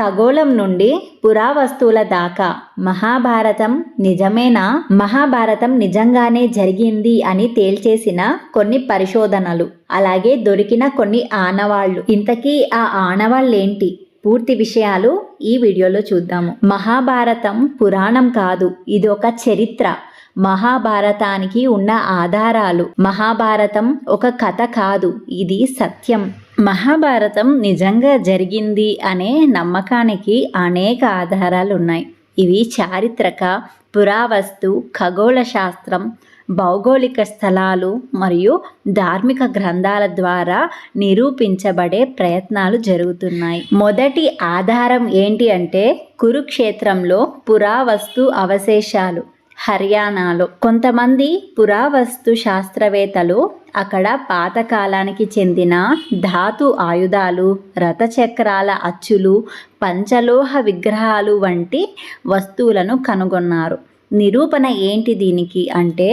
ఖగోళం నుండి పురావస్తువుల దాకా మహాభారతం నిజమేనా? మహాభారతం నిజంగానే జరిగింది అని తేల్చేసిన కొన్ని పరిశోధనలు. అలాగే దొరికిన కొన్ని ఆనవాళ్ళు. ఇంతకీ ఆ ఆనవాళ్ళేంటి పూర్తి విషయాలు ఈ వీడియోలో చూద్దాము. మహాభారతం పురాణం కాదు. ఇది ఒక చరిత్ర. మహాభారతానికి ఉన్న ఆధారాలు. మహాభారతం ఒక కథ కాదు. ఇది సత్యం. మహాభారతం నిజంగా జరిగింది అనే నమ్మకానికి అనేక ఆధారాలు ఉన్నాయి ఇవి చారిత్రక పురావస్తు ఖగోళ శాస్త్రం భౌగోళిక స్థలాలు మరియు ధార్మిక గ్రంథాల ద్వారా నిరూపించబడే ప్రయత్నాలు జరుగుతున్నాయి. మొదటి ఆధారం ఏంటి అంటే కురుక్షేత్రంలో పురావస్తు అవశేషాలు. హర్యానాలో. కొంతమంది పురావస్తు శాస్త్రవేత్తలు అక్కడ పాతకాలానికి చెందిన ధాతు ఆయుధాలు రథచక్రాల అచ్చులు పంచలోహ విగ్రహాలు వంటి వస్తువులను కనుగొన్నారు. నిరూపణ ఏంటి దీనికి అంటే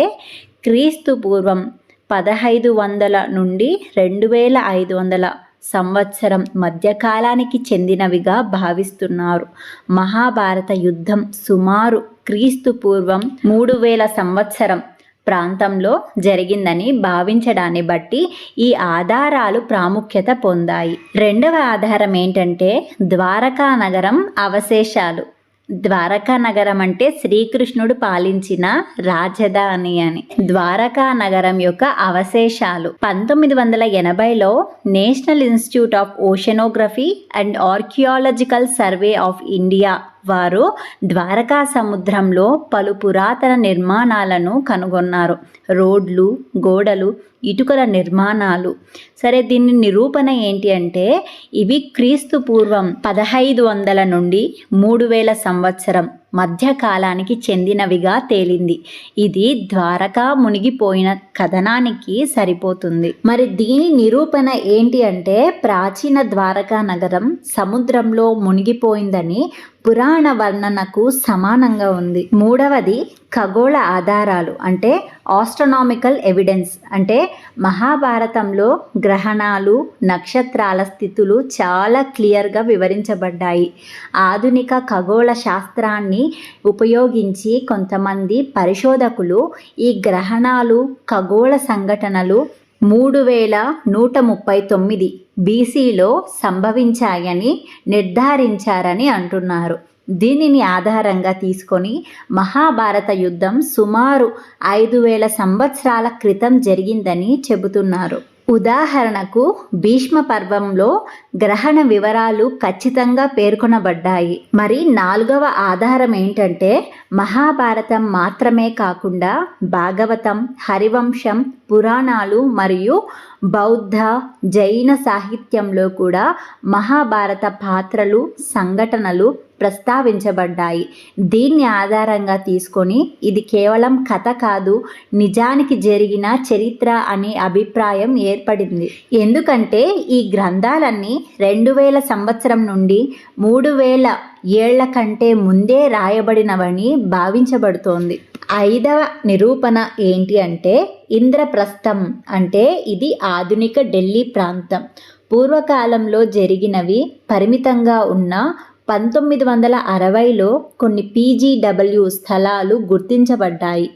క్రీస్తు పూర్వం పదహైదు వందల నుండి రెండు వేల ఐదు వందల సంవత్సరం మధ్యకాలానికి చెందినవిగా భావిస్తున్నారు. మహాభారత యుద్ధం సుమారు క్రీస్తు పూర్వం మూడు వేల సంవత్సరం ప్రాంతంలో జరిగిందని భావించడాన్ని బట్టి ఈ ఆధారాలు ప్రాముఖ్యత పొందాయి. రెండవ ఆధారం ఏంటంటే ద్వారకా నగరం అవశేషాలు. ద్వారకా నగరం అంటే శ్రీకృష్ణుడు పాలించిన రాజధాని అని. ద్వారకా నగరం యొక్క అవశేషాలు పంతొమ్మిది వందల ఎనభైలో National Institute of Oceanography and Archaeological Survey of India వారు ద్వారకా సముద్రంలో పలు పురాతన నిర్మాణాలను కనుగొన్నారు. రోడ్లు గోడలు ఇటుకల నిర్మాణాలు. సరే దీని నిరూపణ ఏంటి అంటే ఇవి క్రీస్తు పూర్వం పదహైదు వందల నుండి మూడు వేల సంవత్సరం. మధ్యకాలానికి చెందినవిగా తేలింది. ఇది ద్వారకా మునిగిపోయిన కథనానికి సరిపోతుంది. మరి దీని నిరూపణ ఏంటి అంటే ప్రాచీన ద్వారకా నగరం సముద్రంలో మునిగిపోయిందని పురాణ వర్ణనకు సమానంగా ఉంది. మూడవది ఖగోళ ఆధారాలు అంటే ఆస్ట్రనామికల్ ఎవిడెన్స్ అంటే మహాభారతంలో గ్రహణాలు నక్షత్రాల స్థితులు చాలా క్లియర్గా వివరించబడ్డాయి. ఆధునిక ఖగోళ శాస్త్రాన్ని ఉపయోగించి కొంతమంది పరిశోధకులు ఈ గ్రహణాలు ఖగోళ సంఘటనలు మూడు వేల నూట ముప్పై తొమ్మిది బీసీలో సంభవించాయని నిర్ధారించారని అంటున్నారు. దీనిని ఆధారంగా తీసుకొని మహాభారత యుద్ధం సుమారు ఐదు వేల సంవత్సరాల క్రితం జరిగిందని చెబుతున్నారు. ఉదాహరణకు భీష్మ పర్వంలో గ్రహణ వివరాలు ఖచ్చితంగా పేర్కొనబడ్డాయి. మరి నాలుగవ ఆధారం ఏంటంటే మహాభారతం మాత్రమే కాకుండా భాగవతం హరివంశం పురాణాలు మరియు బౌద్ధ జైన సాహిత్యంలో కూడా మహాభారత పాత్రలు సంఘటనలు ప్రస్తావించబడ్డాయి. దీన్ని ఆధారంగా తీసుకొని ఇది కేవలం కథ కాదు నిజానికి జరిగిన చరిత్ర అనే అభిప్రాయం ఏర్పడింది. ఎందుకంటే ఈ గ్రంథాలన్నీ రెండు వేల సంవత్సరం నుండి మూడు వేల ఏళ్ళ కంటే ముందే రాయబడినవని భావించబడుతోంది. ఐదవ నిరూపణ ఏంటి అంటే ఇంద్రప్రస్థం అంటే ఇది ఆధునిక ఢిల్లీ ప్రాంతం. పూర్వకాలంలో జరిగినవి పరిమితంగా ఉన్న పంతొమ్మిది వందల అరవైలో కొన్ని పీజీడబ్ల్యూ స్థలాలు గుర్తించబడ్డాయి.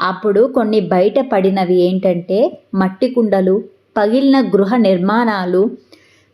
అప్పుడు కొన్ని బయటపడినవి ఏంటంటే మట్టి కుండలు పగిలిన గృహ నిర్మాణాలు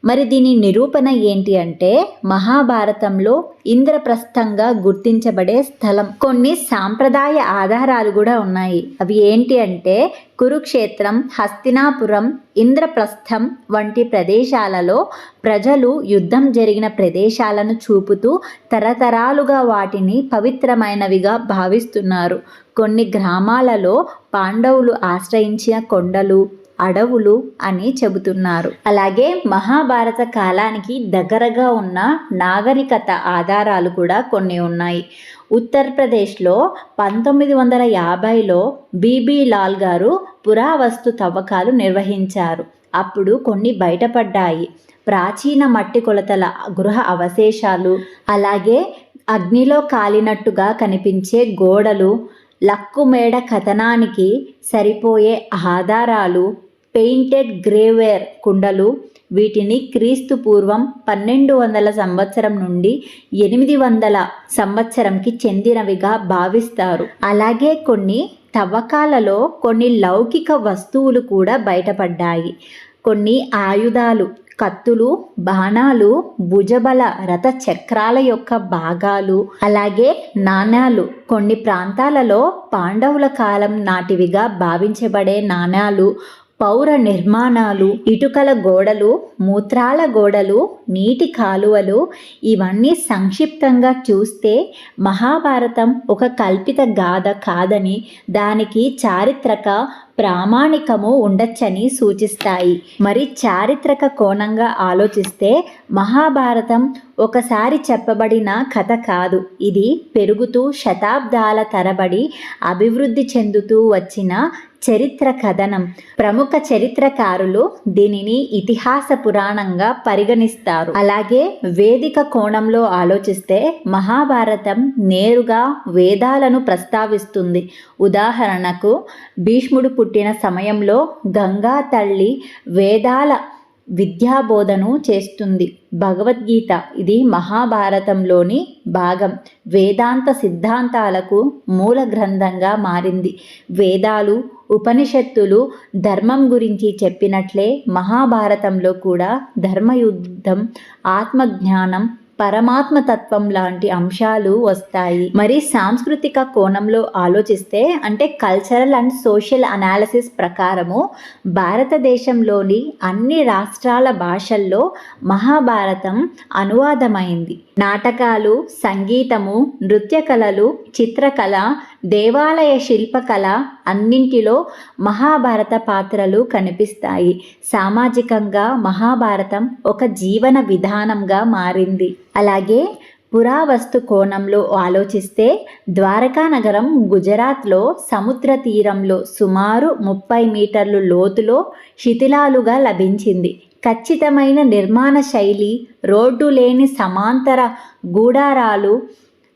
మరి దీని నిరూపణ ఏంటి అంటే మహాభారతంలో ఇంద్రప్రస్థంగా గుర్తించబడే స్థలం. కొన్ని సాంప్రదాయ ఆధారాలు కూడా ఉన్నాయి. అవి ఏంటి అంటే కురుక్షేత్రం హస్తినాపురం ఇంద్రప్రస్థం వంటి ప్రదేశాలలో ప్రజలు యుద్ధం జరిగిన ప్రదేశాలను చూపుతూ తరతరాలుగా వాటిని పవిత్రమైనవిగా భావిస్తున్నారు. కొన్ని గ్రామాలలో పాండవులు ఆశ్రయించిన కొండలు అడవులు అని చెబుతున్నారు. అలాగే మహాభారత కాలానికి దగ్గరగా ఉన్న నాగరికత ఆధారాలు కూడా కొన్ని ఉన్నాయి. ఉత్తరప్రదేశ్లో పంతొమ్మిది వందల యాభైలో బీబీ లాల్ గారు పురావస్తు తవ్వకాలు నిర్వహించారు. అప్పుడు కొన్ని బయటపడ్డాయి. ప్రాచీన మట్టి కొలతల గృహ అవశేషాలు అలాగే అగ్నిలో కాలినట్టుగా కనిపించే గోడలు లక్కుమేడ కథనానికి సరిపోయే ఆధారాలు పెయింటెడ్ గ్రేవేర్ కుండలు వీటిని క్రీస్తు పూర్వం పన్నెండు వందల సంవత్సరం నుండి ఎనిమిది వందల సంవత్సరంకి చెందినవిగా భావిస్తారు. అలాగే కొన్ని తవ్వకాలలో కొన్ని లౌకిక వస్తువులు కూడా బయటపడ్డాయి. కొన్ని ఆయుధాలు కత్తులు బాణాలు భుజబల రథ చక్రాల యొక్క భాగాలు అలాగే నాణాలు. కొన్ని ప్రాంతాలలో పాండవుల కాలం నాటివిగా భావించబడే నాణాలు పౌర నిర్మాణాలు ఇటుకల గోడలు మూత్రాల గోడలు నీటి కాలువలు ఇవన్నీ సంక్షిప్తంగా చూస్తే మహాభారతం ఒక కల్పిత గాథ కాదని దానికి చారిత్రక ప్రామాణికము ఉండొచ్చని సూచిస్తాయి. మరి చారిత్రక కోణంగా ఆలోచిస్తే మహాభారతం ఒకసారి చెప్పబడిన కథ కాదు. ఇది పెరుగుతూ శతాబ్దాల తరబడి అభివృద్ధి చెందుతూ వచ్చిన చరిత్ర కథనం. ప్రముఖ చరిత్రకారులు దీనిని ఇతిహాస పురాణంగా పరిగణిస్తారు. అలాగే వేదిక కోణంలో ఆలోచిస్తే మహాభారతం నేరుగా వేదాలను ప్రస్తావిస్తుంది. ఉదాహరణకు భీష్ముడు పుట్టిన సమయంలో గంగా తల్లి వేదాల విద్యాబోధను చేస్తుంది. భగవద్గీత ఇది మహాభారతంలోని భాగం. వేదాంత సిద్ధాంతాలకు మూల గ్రంథంగా మారింది. వేదాలు ఉపనిషత్తులు ధర్మం గురించి చెప్పినట్లే మహాభారతంలో కూడా ధర్మయుద్ధం ఆత్మజ్ఞానం పరమాత్మ తత్వం లాంటి అంశాలు వస్తాయి. మరి సాంస్కృతిక కోణంలో ఆలోచిస్తే అంటే కల్చరల్ అండ్ సోషల్ అనాలిసిస్ ప్రకారము భారతదేశంలోని అన్ని రాష్ట్రాల భాషల్లో మహాభారతం అనువాదమైంది. నాటకాలు సంగీతము నృత్య కళలు చిత్రకళ దేవాలయ శిల్పకళ అన్నింటిలో మహాభారత పాత్రలు కనిపిస్తాయి. సామాజికంగా మహాభారతం ఒక జీవన విధానంగా మారింది. అలాగే పురావస్తు కోణంలో ఆలోచిస్తే ద్వారకా నగరం గుజరాత్లో సముద్ర తీరంలో సుమారు ముప్పై మీటర్లు లోతులో శిథిలాలుగా లభించింది. ఖచ్చితమైన నిర్మాణ శైలి రోడ్డు లేని సమాంతర గూడారాలు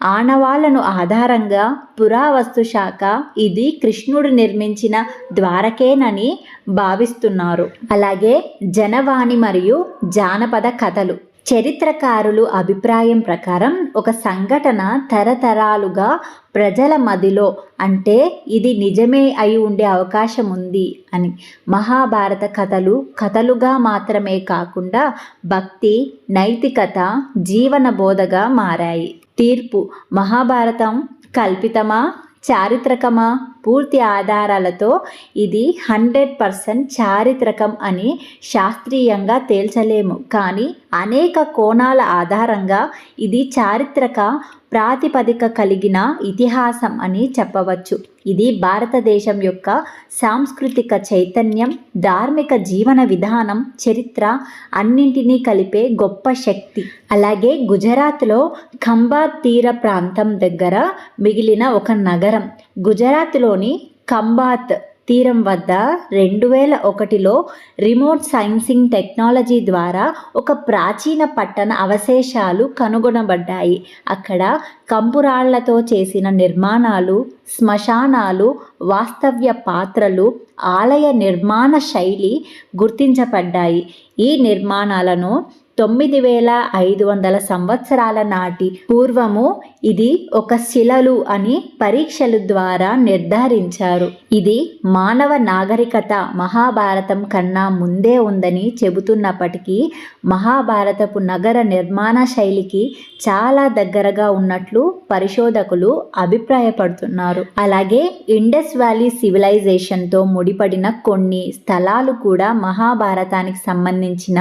ఆనవాళ్ళను ఆధారంగా పురావస్తు శాఖ ఇది కృష్ణుడు నిర్మించిన ద్వారకేనని భావిస్తున్నారు. అలాగే జనవాణి మరియు జానపద కథలు. చరిత్రకారులు అభిప్రాయం ప్రకారం ఒక సంఘటన తరతరాలుగా ప్రజల మదిలో అంటే ఇది నిజమే అయి ఉండే అవకాశం ఉంది అని. మహాభారత కథలు కథలుగా మాత్రమే కాకుండా భక్తి నైతికత జీవన బోధగా మారాయి. తీర్పు. మహాభారతం కల్పితమా? చారిత్రకమా? పూర్తి ఆధారాలతో ఇది హండ్రెడ్ పర్సెంట్ చారిత్రకం అని శాస్త్రీయంగా తేల్చలేము. కానీ అనేక కోణాల ఆధారంగా ఇది చారిత్రక ప్రాతిపదిక కలిగిన ఇతిహాసం అని చెప్పవచ్చు. ఇది భారతదేశం యొక్క సాంస్కృతిక చైతన్యం ధార్మిక జీవన విధానం చరిత్ర అన్నింటినీ కలిపే గొప్ప శక్తి. అలాగే గుజరాత్లో ఖంబా తీర ప్రాంతం దగ్గర మిగిలిన ఒక నగరం. గుజరాత్లోని ఖంబాత్ తీరం వద్ద రెండు వేల ఒకటిలో రిమోట్ సైన్సింగ్ టెక్నాలజీ ద్వారా ఒక ప్రాచీన పట్టణ అవశేషాలు కనుగొనబడ్డాయి. అక్కడ కంపురాళ్ళతో చేసిన నిర్మాణాలు శ్మశానాలు వాస్తవ్య పాత్రలు ఆలయ నిర్మాణ శైలి గుర్తించబడ్డాయి. ఈ నిర్మాణాలను తొమ్మిది వేల ఐదు వందల సంవత్సరాల నాటి పూర్వము ఇది ఒక శిలలు అని పరీక్షల ద్వారా నిర్ధారించారు. ఇది మానవ నాగరికత మహాభారతం కన్నా ముందే ఉందని చెబుతున్నప్పటికీ మహాభారతపు నగర నిర్మాణ శైలికి చాలా దగ్గరగా ఉన్నట్లు పరిశోధకులు అభిప్రాయపడుతున్నారు. అలాగే ఇండస్ వ్యాలీ సివిలైజేషన్తో ముడిపడిన కొన్ని స్థలాలు కూడా మహాభారతానికి సంబంధించిన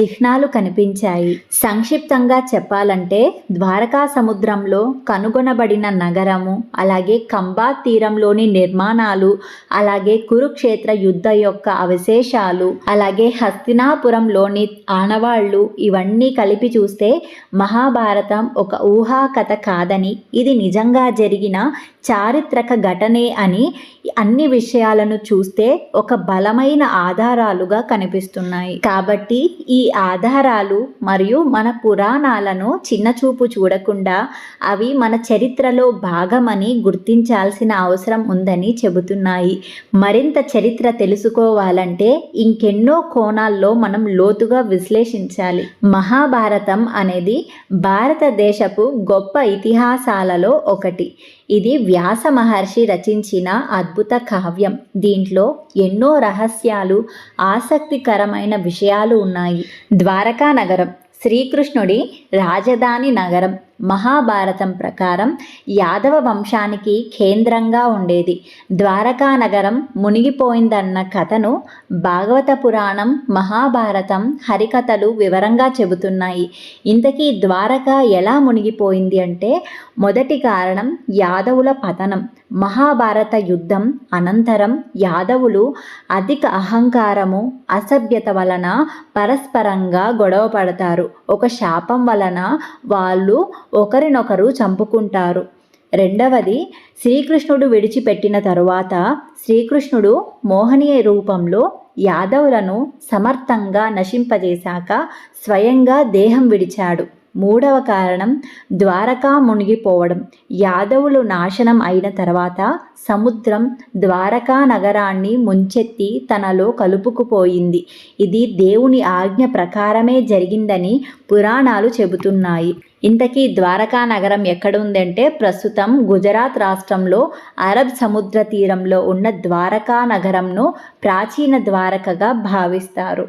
చిహ్నాలు కనిపించాయి. సంక్షిప్తంగా చెప్పాలంటే ద్వారకా సముద్రంలో కనుగొనబడిన నగరము అలాగే కంబా తీరంలోని నిర్మాణాలు అలాగే కురుక్షేత్ర యుద్ధ యొక్క అవశేషాలు అలాగే హస్తినాపురంలోని ఆనవాళ్ళు ఇవన్నీ కలిపి చూస్తే మహాభారతం ఒక ఊహాకథ కాదని ఇది నిజంగా జరిగిన చారిత్రక ఘటనే అని అన్ని విషయాలను చూస్తే ఒక బలమైన ఆధారాలుగా కనిపిస్తున్నాయి. కాబట్టి ఈ ఆధారాలు మరియు మన పురాణాలను చిన్నచూపు చూడకుండా అవి మన చరిత్రలో భాగమని గుర్తించాల్సిన అవసరం ఉందని చెబుతున్నాయి. మరింత చరిత్ర తెలుసుకోవాలంటే ఇంకెన్నో కోణాల్లో మనం లోతుగా విశ్లేషించాలి. మహాభారతం అనేది భారతదేశపు గొప్ప ఇతిహాసాలలో ఒకటి. ఇది వ్యాస మహర్షి రచించిన అద్భుత కావ్యం. దీంట్లో ఎన్నో రహస్యాలు ఆసక్తికరమైన విషయాలు ఉన్నాయి. ద్వారకా నగరం శ్రీకృష్ణుడి రాజధాని నగరం. మహాభారతం ప్రకారం యాదవ వంశానికి కేంద్రంగా ఉండేది. ద్వారకా నగరం మునిగిపోయిందన్న కథను భాగవత పురాణం మహాభారతం హరికథలు వివరంగా చెబుతున్నాయి. ఇంతకీ ద్వారక ఎలా మునిగిపోయింది అంటే మొదటి కారణం యాదవుల పతనం. మహాభారత యుద్ధం అనంతరం యాదవులు అధిక అహంకారము అసభ్యత వలన పరస్పరంగా గొడవ పడతారు ఒక శాపం వలన వాళ్ళు ఒకరినొకరు చంపుకుంటారు. రెండవది శ్రీకృష్ణుడు విడిచిపెట్టిన తరువాత శ్రీకృష్ణుడు మోహనీయ రూపంలో యాదవులను సమర్థంగా నశింపజేశాక స్వయంగా దేహం విడిచాడు. మూడవ కారణం ద్వారకా మునిగిపోవడం. యాదవులు నాశనం అయిన తర్వాత సముద్రం ద్వారకా నగరాన్ని ముంచెత్తి తనలో కలుపుకుపోయింది. ఇది దేవుని ఆజ్ఞ ప్రకారమే జరిగిందని పురాణాలు చెబుతున్నాయి. ఇంతకీ ద్వారకా నగరం ఎక్కడుందంటే ప్రస్తుతం గుజరాత్ రాష్ట్రంలో అరబ్ సముద్ర తీరంలో ఉన్న ద్వారకా నగరంను ప్రాచీన ద్వారకగా భావిస్తారు.